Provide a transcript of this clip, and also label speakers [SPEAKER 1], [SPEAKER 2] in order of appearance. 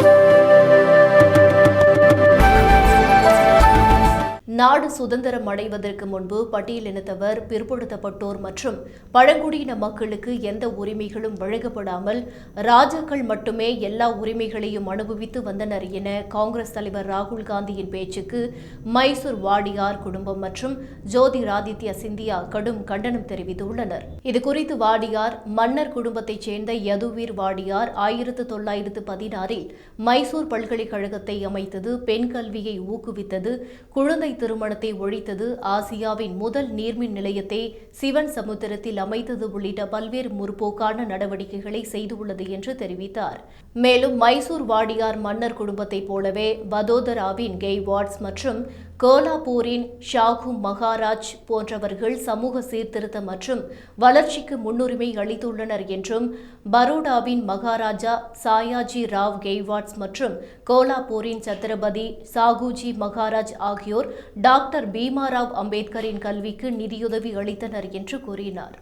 [SPEAKER 1] Thank you. நாடு சுதந்திரம் அடைவதற்கு முன்பு பட்டியலினத்தவர் பிற்படுத்தப்பட்டோர் மற்றும் பழங்குடியின மக்களுக்கு எந்த உரிமைகளும் வழங்கப்படாமல் ராஜாக்கள் மட்டுமே எல்லா உரிமைகளையும் அனுபவித்து வந்தனர் என காங்கிரஸ் தலைவர் ராகுல் காந்தியின் பேச்சுக்கு மைசூர் வாடியார் குடும்பம் மற்றும் ஜோதிராதித்ய சிந்தியா கடும் கண்டனம் தெரிவித்துள்ளனர். இதுகுறித்து வாடியார் மன்னர் குடும்பத்தைச் சேர்ந்த யதுவீர் வாடியார் ஆயிரத்து தொள்ளாயிரத்து பதினாறில் மைசூர் பல்கலைக்கழகத்தை அமைத்தது பெண் கல்வியை ஊக்குவித்தது குழந்தை திரு திருமணத்தை ஒழித்தது ஆசியாவின் முதல் நீர்மின் நிலையத்தை சிவன் சமுத்திரத்தில் அமைத்தது உள்ளிட்ட பல்வேறு முற்போக்கான நடவடிக்கைகளை செய்துள்ளது என்று தெரிவித்தார். மேலும் மைசூர் வாடியார் மன்னர் குடும்பத்தைப் போலவே வதோதராவின் கெய்வாட்ஸ் மற்றும் கோலாப்பூரின் ஷாகு மகாராஜ் போன்றவர்கள் சமூக சீர்திருத்தம் மற்றும் வளர்ச்சிக்கு முன்னுரிமை அளித்துள்ளனர் என்றும் பரோடாவின் மகாராஜா சாயாஜி ராவ் கெய்வாட்ஸ் மற்றும் கோலாப்பூரின் சத்ரபதி சாகுஜி மகாராஜ் ஆகியோர் டாக்டர் பீமாராவ் அம்பேத்கரின் கல்விக்கு நிதியுதவி அளித்தனர் என்று கூறினார்.